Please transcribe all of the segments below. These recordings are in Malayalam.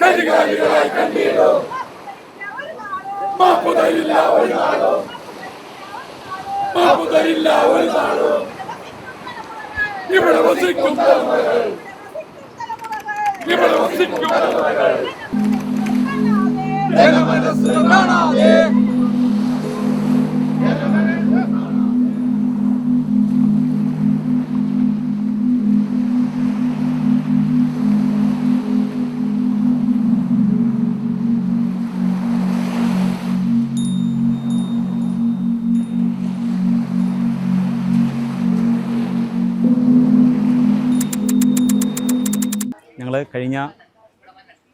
കരികാലികളായി കണ്ണീടും മാപ്പു തരില്ല ഒരു നാളും മാപ്പു തരില്ല ഒരു നാളും ഇവിടെ വസിക്കും ഇവിടെ വസിക്കും മനസ്സ് കാണാതെ ഞങ്ങൾ കഴിഞ്ഞ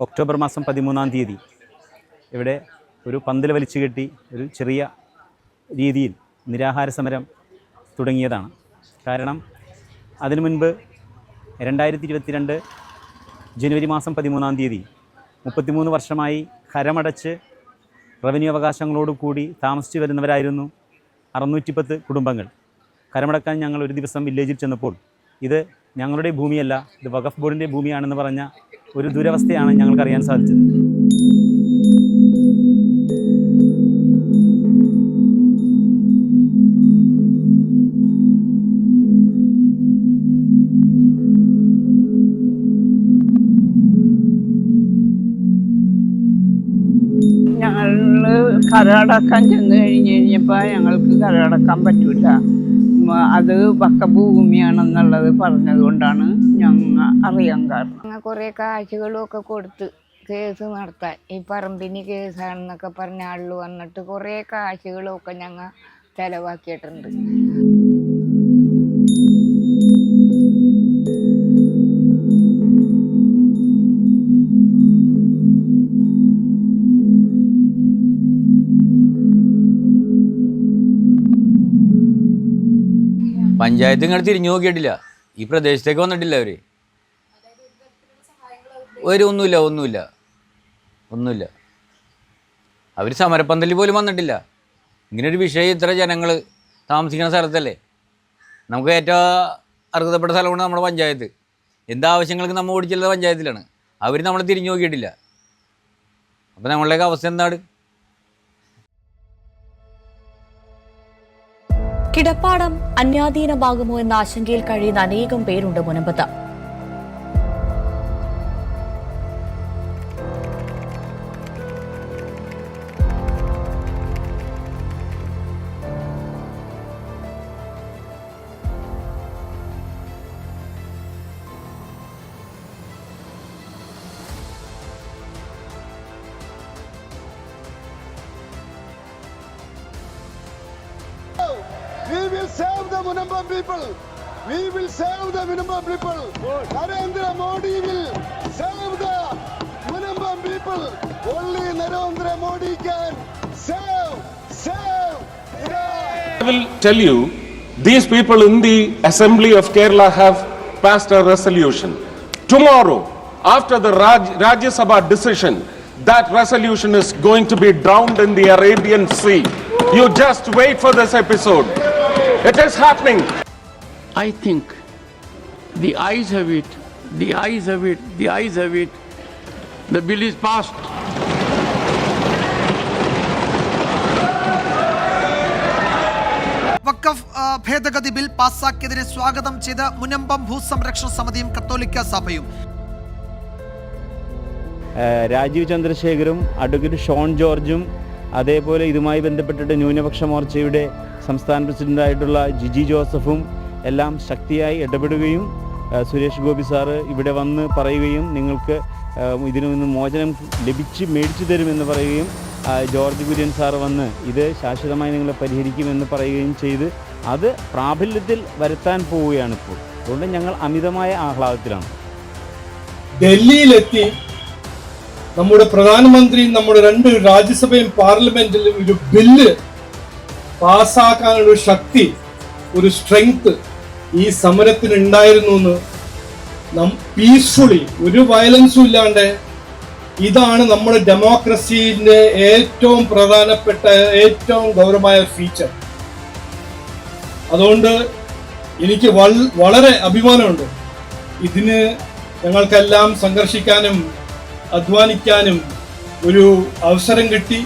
ഒക്ടോബർ മാസം പതിമൂന്നാം തീയതി ഇവിടെ ഒരു പന്തൽ വലിച്ചു കെട്ടി ഒരു ചെറിയ രീതിയിൽ നിരാഹാര സമരം തുടങ്ങിയതാണ്. കാരണം അതിനു മുൻപ് രണ്ടായിരത്തി ഇരുപത്തിരണ്ട് ജനുവരി മാസം പതിമൂന്നാം തീയതി മുപ്പത്തിമൂന്ന് വർഷമായി കരമടച്ച് റവന്യൂ അവകാശങ്ങളോട് കൂടി താമസിച്ചു വരുന്നവരായിരുന്നു അറുന്നൂറ്റിപ്പത്ത് കുടുംബങ്ങൾ. കരമടക്കാൻ ഞങ്ങൾ ഒരു ദിവസം വില്ലേജിൽ ചെന്നപ്പോൾ ഇത് ഞങ്ങളുടെ ഭൂമിയല്ല ഇത് വഖഫ് ബോർഡിന്റെ ഭൂമിയാണെന്ന് പറഞ്ഞ ഒരു ദുരവസ്ഥയാണ് ഞങ്ങൾക്ക് അറിയാൻ സാധിച്ചത്. ഞങ്ങൾ കരടക്കാൻ ചെന്ന് കഴിഞ്ഞ് കഴിഞ്ഞപ്പോൾ ഞങ്ങൾക്ക് കരടക്കാൻ പറ്റൂല. അത് ഭൂമിയാണെന്നുള്ളത് പറഞ്ഞതുകൊണ്ടാണ് ഞങ്ങൾ അറിയാൻ കാരണം. അങ്ങനെ കുറേ ഒക്കെ കൊടുത്ത് കേസ് നടത്താൻ. ഈ പറമ്പിന് കേസാണെന്നൊക്കെ പറഞ്ഞ ആളിൽ വന്നിട്ട് കുറേ കാശുകളും ഒക്കെ ഞങ്ങൾ ചെലവാക്കിയിട്ടുണ്ട്. പഞ്ചായത്ത് ഇങ്ങനെ തിരിഞ്ഞു നോക്കിയിട്ടില്ല. ഈ പ്രദേശത്തേക്ക് വന്നിട്ടില്ല അവർ. ഒരു ഒന്നുമില്ല ഒന്നുമില്ല ഒന്നുമില്ല. അവർ സമരപ്പന്തലിൽ പോലും വന്നിട്ടില്ല. ഇങ്ങനൊരു വിഷയം ഇത്ര ജനങ്ങൾ താമസിക്കുന്ന സ്ഥലത്തല്ലേ? നമുക്ക് ഏറ്റവും അർഹതപ്പെട്ട സ്ഥലമാണ് നമ്മുടെ പഞ്ചായത്ത്. എന്താവശ്യങ്ങൾക്ക് നമ്മൾ ഓടിച്ചുള്ളത് പഞ്ചായത്തിലാണ്. അവർ നമ്മളെ തിരിഞ്ഞു നോക്കിയിട്ടില്ല. അപ്പോൾ നമ്മളുടെയൊക്കെ അവസ്ഥ എന്താണ്? കിടപ്പാടം അന്യാധീനമാകുമോ എന്ന ആശങ്കയിൽ കഴിയുന്ന അനേകം പേരുണ്ട് മുനമ്പത്ത്. We will save the Munambam people. We will save the Munambam people. Narendra Modi will save the Munambam people. Only Narendra Modi can save, save. I will tell you, these people in the Assembly of Kerala have passed a resolution. Tomorrow, after the Raj, Rajya Sabha decision, that resolution is going to be drowned in the Arabian Sea. You just wait for this episode. It is happening. I think the eyes have it, the eyes have it, the eyes have it. The bill is passed. വക്കഫ് ഭേദഗതി ബിൽ പാസാക്കിയതിനെ സ്വാഗതം ചെയ്ത് മുനമ്പം ഭൂസംരക്ഷണ സമിതിയും കത്തോലിക്ക സഭയും രാജീവ് ചന്ദ്രശേഖരും അഡ്വക്കേറ്റ് ഷോൺ ജോർജും അതേപോലെ ഇതുമായി ബന്ധപ്പെട്ടിട്ട് ന്യൂനപക്ഷ മോർച്ചയുടെ സംസ്ഥാന പ്രസിഡന്റായിട്ടുള്ള ജിജി ജോസഫും എല്ലാം ശക്തിയായി ഇടപെടുകയും സുരേഷ് ഗോപി സാറ് ഇവിടെ വന്ന് പറയുകയും നിങ്ങൾക്ക് ഇതിനു നിന്ന് മോചനം ലഭിച്ച് മേടിച്ചു തരുമെന്ന് പറയുകയും ജോർജ് കുര്യൻ സാറ് വന്ന് ഇത് ശാശ്വതമായി നിങ്ങളെ പരിഹരിക്കുമെന്ന് പറയുകയും ചെയ്ത് അത് പ്രാബല്യത്തിൽ വരുത്താൻ പോവുകയാണ് ഇപ്പോൾ അതുകൊണ്ട് ഞങ്ങൾ അമിതമായ ആഹ്ലാദത്തിലാണ്. ഡൽഹിയിലെത്തി നമ്മുടെ പ്രധാനമന്ത്രിയും നമ്മുടെ രണ്ട് രാജ്യസഭയും പാർലമെന്റിലും ഒരു ബില്ല് പാസ്സാക്കാനുള്ള ഒരു ശക്തി ഒരു സ്ട്രെങ്ത് ഈ സമരത്തിന് ഉണ്ടായിരുന്നു എന്ന് നം പീസ്ഫുള്ളി ഒരു വയലൻസും ഇല്ലാണ്ട് ഇതാണ് നമ്മുടെ ഡെമോക്രസീന്റെ ഏറ്റവും പ്രധാനപ്പെട്ട ഏറ്റവും ഗൗരവമായ ഫീച്ചർ അതുകൊണ്ട് എനിക്ക് വളരെ അഭിമാനമുണ്ട്. ഇതിന് ഞങ്ങൾക്കെല്ലാം സംഘർഷിക്കാനും അധ്വാനിക്കാനും ഒരു അവസരം കിട്ടി.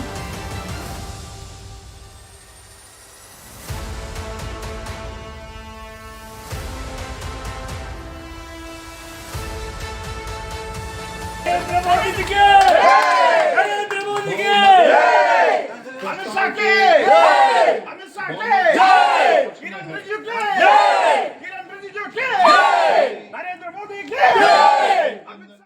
야, 빨리 찍게!